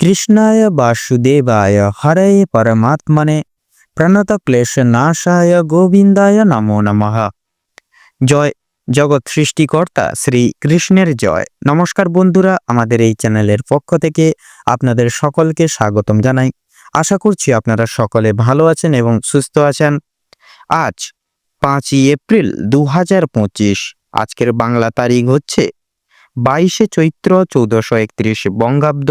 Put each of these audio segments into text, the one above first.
কৃষ্ণায় বাসুদেবায় হরে পরমাত্মনে প্রণত ক্লেশ নাশায় গোবিন্দায় নমো নমঃ। জয় জগৎ সৃষ্টিকর্তা শ্রী কৃষ্ণের জয়। নমস্কার বন্ধুরা, আমাদের এই চ্যানেলের পক্ষ থেকে আপনাদের সকলকে স্বাগতম জানাই। আশা করছি আপনারা সকলে ভালো আছেন এবং সুস্থ আছেন। আজ পাঁচই এপ্রিল দু হাজার পঁচিশ, আজকের বাংলা তারিখ হচ্ছে বাইশে চৈত্র চৌদ্দশো একত্রিশ বঙ্গাব্দ।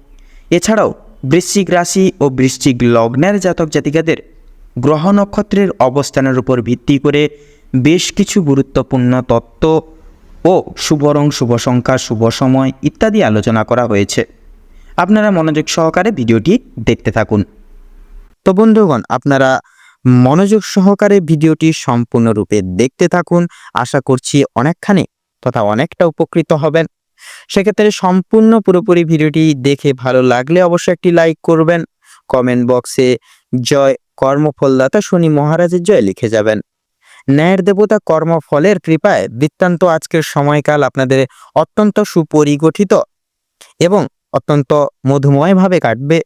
এছাড়াও বৃশ্চিক রাশি ও বৃশ্চিক লগ্নের জাতক জাতিকাদের গ্রহ নক্ষত্রের অবস্থানের উপর ভিত্তি করে বেশ কিছু গুরুত্বপূর্ণ তত্ত্ব ও শুভ রং শুভ সংখ্যা শুভ সময় ইত্যাদি আলোচনা করা হয়েছে। আপনারা মনোযোগ সহকারে ভিডিওটি দেখতে থাকুন। তো বন্ধুগণ, আপনারা মনোযোগ সহকারে ভিডিওটি সম্পূর্ণরূপে দেখতে থাকুন। আশা করছি অনেকখানি তথা অনেকটা উপকৃত হবেন। সেক্ষেত্রে সম্পূর্ণ পুরোপুরি ভিডিওটি দেখে ভালো লাগলে অবশ্যই একটি লাইক করবেন। কমেন্ট বক্সে জয় কর্মফলদাতা শনি মহারাজের জয় লিখে যাবেন। ন্যায়ের দেবতা কর্মফলের কৃপায় বৃত্তান্ত আজকের সময়কাল আপনাদের অত্যন্ত সুপরিগঠিত এবং অত্যন্ত মধুময়ভাবে কাটবে।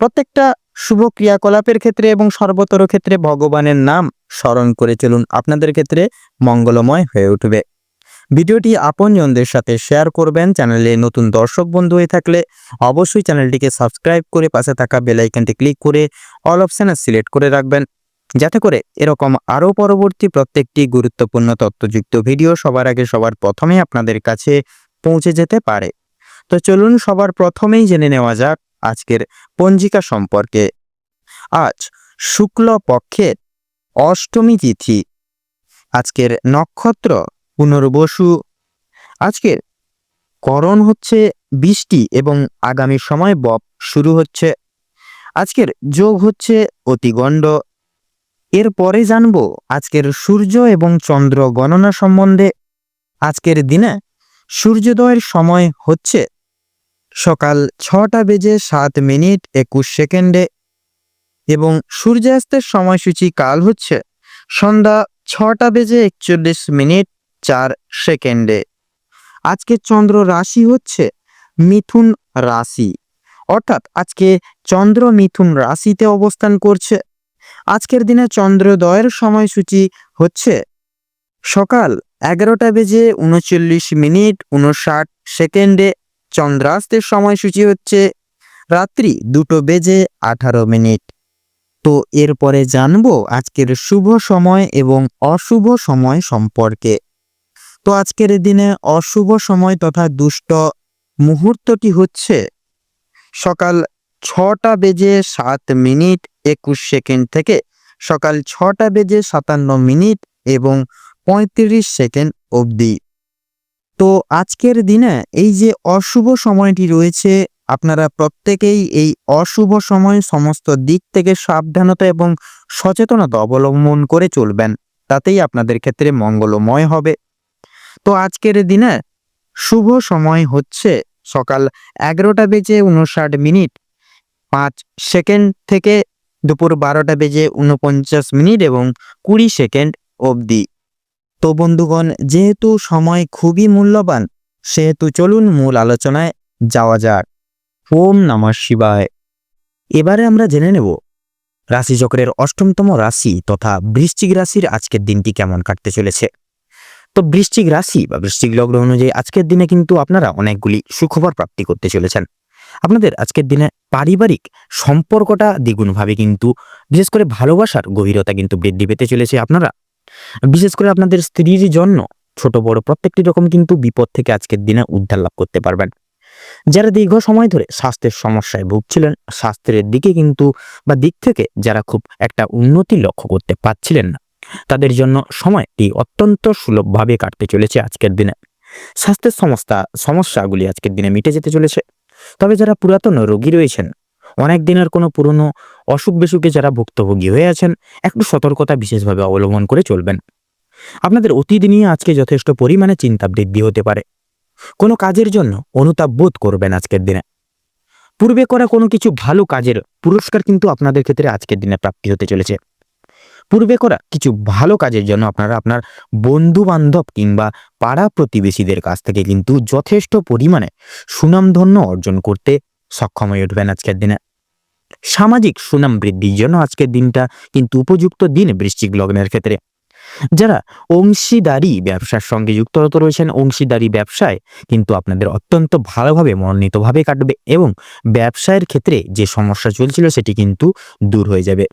প্রত্যেকটা শুভ ক্রিয়াকলাপের ক্ষেত্রে এবং সর্বতর ক্ষেত্রে ভগবানের নাম স্মরণ করে চলুন। আপনাদের ক্ষেত্রে মঙ্গলময় হয়ে উঠবে। ভিডিওটি আপনজনদের সাথে শেয়ার করবেন। চ্যানেলে নতুন দর্শক বন্ধু হয়ে থাকলে অবশ্যই চ্যানেলটিকে সাবস্ক্রাইব করে পাশে থাকা বেল আইকনটি ক্লিক করে অল অপশানে সিলেক্ট করে রাখবেন। যাতে করে এরকম আরও পরবর্তী প্রত্যেকটি গুরুত্বপূর্ণ তথ্যযুক্ত ভিডিও সবার আগে সবার প্রথমে আপনাদের কাছে পৌঁছে যেতে পারে। তো চলুন সবার প্রথমেই জেনে নেওয়া যাক আজকের পঞ্জিকা সম্পর্কে। আজ শুক্ল পক্ষের অষ্টমী তিথি, আজকের নক্ষত্র পুনর্বসু। আজকের করণ হচ্ছে বৃষ্টি এবং আগামী সময় বপ শুরু হচ্ছে। আজকের যোগ হচ্ছে অতিগণ্ড। এরপরে জানব আজকের সূর্য এবং চন্দ্র গণনা সম্বন্ধে। আজকের দিনে সূর্যোদয়ের সময় হচ্ছে সকাল ছটা বেজে সাত মিনিট একুশ সেকেন্ডে এবং সূর্যাস্তের সময়সূচি কাল হচ্ছে সন্ধ্যা ছটা বেজে একচল্লিশ মিনিট। চার সেকেন্ডে। আজকে চন্দ্র রাশি হচ্ছে মিথুন রাশি। অর্থাৎ আজকে চন্দ্র মিথুন রাশিতে অবস্থান করছে। আজকের দিনে চন্দ্রোদয়ের সময়সূচি হচ্ছে সকাল এগারোটা বেজে উনচল্লিশ মিনিট উনষাট সেকেন্ডে। চন্দ্রাস্তের সময়সূচি হচ্ছে রাত্রি দুটো বেজে আঠারো মিনিট। তো এরপরে জানব আজকের শুভ সময় এবং অশুভ সময় সম্পর্কে। তো আজকের দিনে অশুভ সময় তথা দুষ্ট মুহূর্তটি হচ্ছে সকাল ছটা বেজে সাত মিনিট একুশ সেকেন্ড থেকে সকাল ছটা বেজে সাতান্ন মিনিট এবং পঁয়ত্রিশ সেকেন্ড অবধি। তো আজকের দিনে এই যে অশুভ সময়টি রয়েছে, আপনারা প্রত্যেকেই এই অশুভ সময় সমস্ত দিক থেকে সাবধানতা এবং সচেতনতা অবলম্বন করে চলবেন। তাতেই আপনাদের ক্ষেত্রে মঙ্গলময় হবে। তো আজকের দিনে শুভ সময় হচ্ছে সকাল এগারোটা বেজে উনষাট মিনিট, পাঁচ সেকেন্ড থেকে দুপুর বারোটা বেজে উনপঞ্চাশ মিনিট এবং কুড়ি সেকেন্ড অবধি। তো বন্ধুগণ, যেহেতু সময় খুবই মূল্যবান, সেহেতু চলুন মূল আলোচনায় যাওয়া যাক। ওম নমঃ শিবায়। এবারে আমরা জেনে নেব, রাশিচক্রের অষ্টমতম রাশি তথা বৃশ্চিক রাশির আজকের দিনটি কেমন কাটতে চলেছে। তো বৃশ্চিক রাশি বা বৃশ্চিক লগ্ন অনুযায়ী আজকের দিনে কিন্তু আপনারা অনেকগুলি সুখবর প্রাপ্তি করতে চলেছেন। আপনাদের আজকের দিনে পারিবারিক সম্পর্কটা দ্বিগুণভাবে কিন্তু, বিশেষ করে ভালোবাসার গভীরতা কিন্তু বৃদ্ধি পেতে চলেছে আপনারা। বিশেষ করে আপনাদের স্ত্রীর জন্য ছোট বড় প্রত্যেকটি রকম কিন্তু বিপদ থেকে আজকের দিনে উদ্ধার লাভ করতে পারবেন। যারা দীর্ঘ সময় ধরে স্বাস্থ্যের সমস্যায় ভুগছিলেন, স্বাস্থ্যের দিকে কিন্তু বা দিক থেকে যারা খুব একটা উন্নতি লক্ষ্য করতে পারছিলেন না তাদের জন্য সময়টি অত্যন্ত সুলভভাবে কাটতে চলেছে আজকের দিনে। স্বাস্থ্যের সমস্যা সমস্যাগুলি আজকের দিনে মিটে যেতে চলেছে। তবে যারা পুরাতন রোগী রয়েছেন, অনেক দিনের কোনো পুরনো অসুখ বিসুখে যারা ভুক্তভোগী হয়ে আছেন, একটু সতর্কতা বিশেষভাবে অবলম্বন করে চলবেন। আপনাদের অতীত নিয়ে আজকে যথেষ্ট পরিমাণে চিন্তা বৃদ্ধি হতে পারে। কোনো কাজের জন্য অনুতাপ বোধ করবেন আজকের দিনে। পূর্বে করা কোনো কিছু ভালো কাজের পুরস্কার কিন্তু আপনাদের ক্ষেত্রে আজকের দিনে প্রাপ্তি হতে চলেছে। পূর্বে করা কিছু ভালো কাজের জন্য আপনারা আপনার বন্ধু বান্ধব কিংবা পাড়া প্রতিবেশীদের কাছ থেকে কিন্তু যথেষ্ট পরিমাণে সুনামধন্য অর্জন করতে সক্ষম হয়ে উঠবেন আজকের দিনে। সামাজিক সুনাম বৃদ্ধির জন্য আজকের দিনটা কিন্তু উপযুক্ত দিন বৃশ্চিক লগ্নের ক্ষেত্রে। যারা অংশীদারি ব্যবসার সঙ্গে যুক্ত রয়েছেন, অংশীদারি ব্যবসায় কিন্তু আপনাদের অত্যন্ত ভালোভাবে মনোনীতভাবে কাটবে এবং ব্যবসায়ের ক্ষেত্রে যে সমস্যা চলছিল সেটি কিন্তু দূর হয়ে যাবে।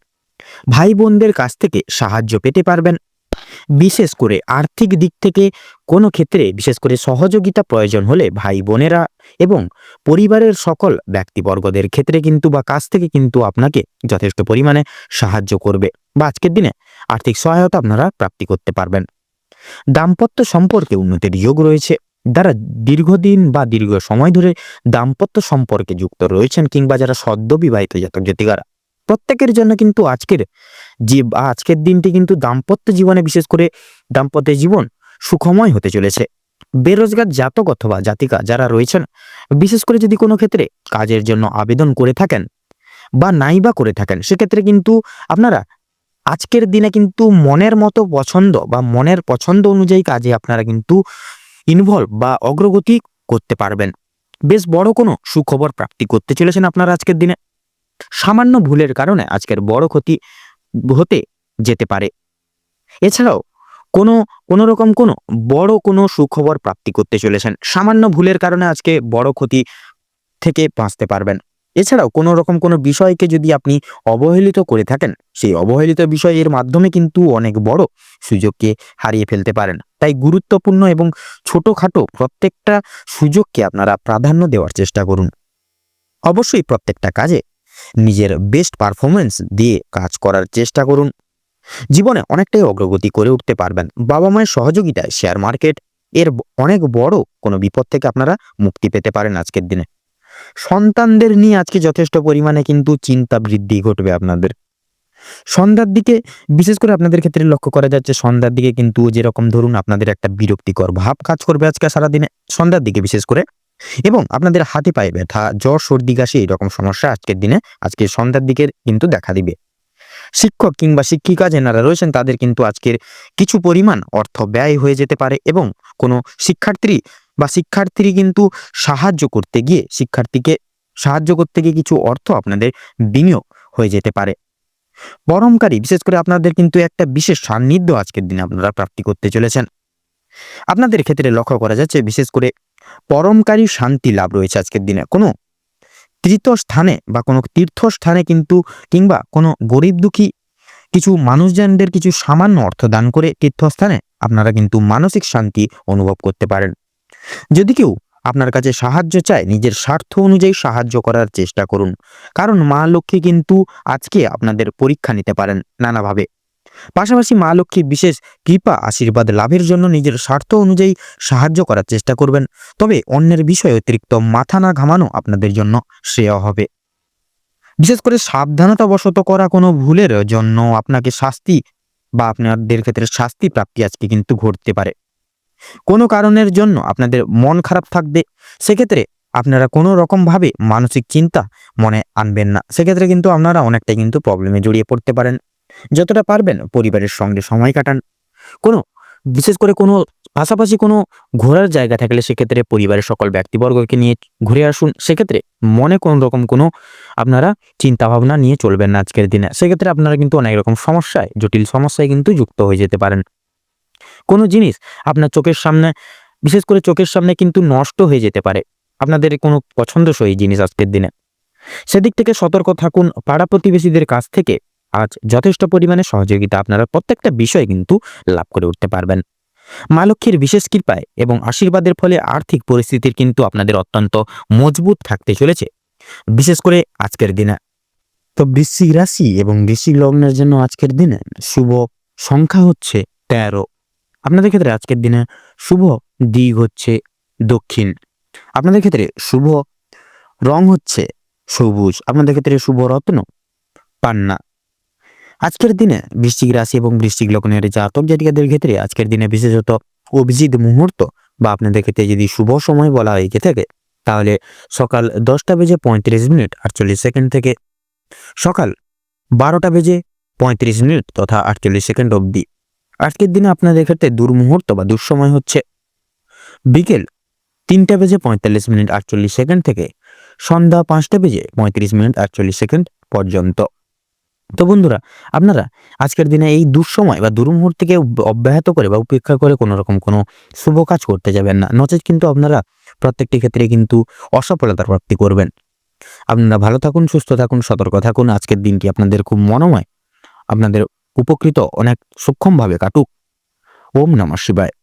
ভাই বোনদের কাছ থেকে সাহায্য পেতে পারবেন। বিশেষ করে আর্থিক দিক থেকে কোনো ক্ষেত্রে বিশেষ করে সহযোগিতা প্রয়োজন হলে ভাই বোনেরা এবং পরিবারের সকল ব্যক্তিবর্গদের ক্ষেত্রে কিন্তু বা কাছ থেকে কিন্তু আপনাকে যথেষ্ট পরিমাণে সাহায্য করবে বা আজকের দিনে আর্থিক সহায়তা আপনারা প্রাপ্তি করতে পারবেন। দাম্পত্য সম্পর্কে উন্নতির যোগ রয়েছে। যারা দীর্ঘদিন বা দীর্ঘ সময় ধরে দাম্পত্য সম্পর্কে যুক্ত রয়েছেন কিংবা যারা সদ্য বিবাহিত জাতক জাতিকারা প্রত্যেকের জন্য কিন্তু আজকের যে আজকের দিনটি কিন্তু দাম্পত্য জীবনে বিশেষ করে দাম্পত্য জীবন সুখময় হতে চলেছে। বেরোজগার জাতক অথবা জাতিকা যারা রয়েছেন, বিশেষ করে যদি কোনো ক্ষেত্রে কাজের জন্য আবেদন করে থাকেন বা নাই বা করে থাকেন, সেক্ষেত্রে কিন্তু আপনারা আজকের দিনে কিন্তু মনের মতো পছন্দ বা মনের পছন্দ অনুযায়ী কাজে আপনারা কিন্তু ইনভলভ বা অগ্রগতি করতে পারবেন। বেশ বড় কোনো সুখবর প্রাপ্তি করতে চলেছেন আপনারা আজকের দিনে। সামান্য ভুলের কারণে আজকের বড় ক্ষতি হতে যেতে পারে। এছাড়াও কোনো কোনো রকম কোনো বড় কোনো সুখবর প্রাপ্তি করতে চলেছেন। সামান্য ভুলের কারণে আজকে বড় ক্ষতি থেকে বাঁচতে পারবেন। এছাড়াও কোনো রকম কোনো বিষয়কে যদি আপনি অবহেলিত করে থাকেন, সেই অবহেলিত বিষয়ের মাধ্যমে কিন্তু অনেক বড় সুযোগকে হারিয়ে ফেলতে পারেন। তাই গুরুত্বপূর্ণ এবং ছোটোখাটো প্রত্যেকটা সুযোগকে আপনারা প্রাধান্য দেওয়ার চেষ্টা করুন। অবশ্যই প্রত্যেকটা কাজে নিজের বেস্ট পারফরমেন্স দিয়ে কাজ করার চেষ্টা করুন। জীবনে অনেকটাই অগ্রগতি করে উঠতে পারবেন। বাবা মায়ের সহযোগিতায় শেয়ার মার্কেট এর অনেক বড় কোনো বিপদ থেকে আপনারা মুক্তি পেতে পারেন আজকের দিনে। সন্তানদের নিয়ে আজকে যথেষ্ট পরিমাণে কিন্তু চিন্তা বৃদ্ধি ঘটবে আপনাদের। সন্ধ্যার দিকে, বিশেষ করে আপনাদের ক্ষেত্রে লক্ষ্য করা যাচ্ছে, সন্ধ্যার দিকে কিন্তু যেরকম ধরুন আপনাদের একটা বিরক্তিকর ভাব কাজ করবে আজকে সারাদিনে। সন্ধ্যার দিকে বিশেষ করে এবং আপনাদের হাতে পায়ে ব্যথা, জ্বর, সর্দি, কাশি এরকম সমস্যা আজকের দিনে, আজকে সন্ধ্যার দিকে কিন্তু দেখা দিবে। শিক্ষক কিংবা শিক্ষিকা যেনারা রয়েছেন, তাদের কিন্তু আজকের কিছু পরিমাণ অর্থ ব্যয় হয়ে যেতে পারে এবং কোনো শিক্ষার্থী বা শিক্ষার্থী কিন্তু সাহায্য করতে গিয়ে, শিক্ষার্থীকে সাহায্য করতে গিয়ে কিছু অর্থ আপনাদের বিনিয়োগ হয়ে যেতে পারে। পরমকারী বিশেষ করে আপনাদের কিন্তু একটা বিশেষ সান্নিধ্য আজকের দিনে আপনারা প্রাপ্তি করতে চলেছেন। আপনাদের ক্ষেত্রে লক্ষ্য করা যাচ্ছে, বিশেষ করে পরমকারী শান্তি লাভ রয়েছে আজকের দিনে। কোনো তীর্থস্থানে বা কোনো তীর্থস্থানে কিন্তু কিংবা কোনো গরিব দুঃখী কিছু মানুষজনদের কিছু সামান্য অর্থ দান করে তীর্থস্থানে আপনারা কিন্তু মানসিক শান্তি অনুভব করতে পারেন। যদি কেউ আপনার কাছে সাহায্য চায়, নিজের স্বার্থ অনুযায়ী সাহায্য করার চেষ্টা করুন। কারণ মা লক্ষ্মী কিন্তু আজকে আপনাদের পরীক্ষা নিতে পারেন নানাভাবে। পাশাপাশি মা লক্ষ্মী বিশেষ কৃপা, আশীর্বাদ লাভের জন্য নিজের স্বার্থ অনুযায়ী সাহায্য করার চেষ্টা করবেন। তবে অন্যের বিষয়ে অতিরিক্ত মাথা না ঘামানো আপনাদের জন্য শ্রেয় হবে। বিশেষ করে সাবধানতাবশত করা কোনো ভুলের জন্য আপনাকে শাস্তি বা আপনাদের ক্ষেত্রে শাস্তি প্রাপ্তি আজকে কিন্তু ঘটতে পারে। কোনো কারণের জন্য আপনাদের মন খারাপ থাকবে, সেক্ষেত্রে আপনারা কোনো রকমভাবে মানসিক চিন্তা মনে আনবেন না। সেক্ষেত্রে কিন্তু আপনারা অনেকটাই কিন্তু প্রবলেমে জড়িয়ে পড়তে পারেন। যতটা পারবেন পরিবারের সঙ্গে সময় কাটান। কোনো, বিশেষ করে কোনো, পাশাপাশি কোনো ঘোরার জায়গা থাকলে সেক্ষেত্রে পরিবারের সকল ব্যক্তিবর্গকে নিয়ে ঘুরে আসুন। সেক্ষেত্রে মনে কোনো রকম কোনো আপনারা চিন্তা ভাবনা নিয়ে চলবেন না আজকের দিনে। সেক্ষেত্রে আপনারা কিন্তু অনেক রকম সমস্যায়, জটিল সমস্যায় কিন্তু যুক্ত হয়ে যেতে পারেন। কোনো জিনিস আপনার চোখের সামনে, বিশেষ করে চোখের সামনে কিন্তু নষ্ট হয়ে যেতে পারে। আপনাদের কোনো পছন্দসই জিনিস আজকের দিনে। সেদিক থেকে সতর্ক থাকুন। পাড়া প্রতিবেশীদের কাছ থেকে আজ যথেষ্ট পরিমাণে সহযোগিতা আপনারা প্রত্যেকটা বিষয় কিন্তু লাভ করে উঠতে পারবেন। মা লক্ষ্মীর বিশেষ কৃপায় এবং আশীর্বাদের ফলে আর্থিক পরিস্থিতির কিন্তু আপনাদের অত্যন্ত মজবুত থাকতে চলেছে, বিশেষ করে আজকের দিনে। তো বৃশ্চিক রাশি এবং বৃশ্চিক লগ্নের জন্য আজকের দিনে শুভ সংখ্যা হচ্ছে তেরো। আপনাদের ক্ষেত্রে আজকের দিনে শুভ দিক হচ্ছে দক্ষিণ। আপনাদের ক্ষেত্রে শুভ রং হচ্ছে সবুজ। আপনাদের ক্ষেত্রে শুভ রত্ন পান্না। আজকের দিনে বৃশ্চিক রাশি এবং বৃশ্চিক লগ্নের জাতক জাতিকাদের ক্ষেত্রে আজকের দিনে বিশেষত অভিজিৎ মুহূর্ত বা আপনাদের ক্ষেত্রে যদি শুভ সময় বলা হয়ে থাকে, তাহলে সকাল দশটা বেজে পঁয়ত্রিশ মিনিট আটচল্লিশ সেকেন্ড থেকে সকাল বারোটা বেজে পঁয়ত্রিশ মিনিট তথা আটচল্লিশ সেকেন্ড অবধি। আজকের দিনে আপনাদের ক্ষেত্রে দুর্মুহূর্ত বা দুঃসময় হচ্ছে। বিকেল তিনটা বেজে পঁয়তাল্লিশ মিনিট আটচল্লিশ সেকেন্ড থেকে সন্ধ্যা পাঁচটা বেজে পঁয়ত্রিশ মিনিট আটচল্লিশ সেকেন্ড পর্যন্ত। তো বন্ধুরা, আপনারা আজকের দিনে এই দুঃসময় বা দুর্মুহূর্তকে অব্যাহত করে বা উপেক্ষা করে কোনো রকম কোনো শুভ কাজ করতে যাবেন না। নচেত কিন্তু আপনারা প্রত্যেকটি ক্ষেত্রে কিন্তু অসফলতার প্রাপ্তি করবেন। আপনারা ভালো থাকুন, সুস্থ থাকুন, সতর্ক থাকুন। আজকের দিনটি আপনাদের খুব মনোময়, আপনাদের উপকৃত অনেক সক্ষমভাবে কাটুক। ওম নমঃ শিবায়।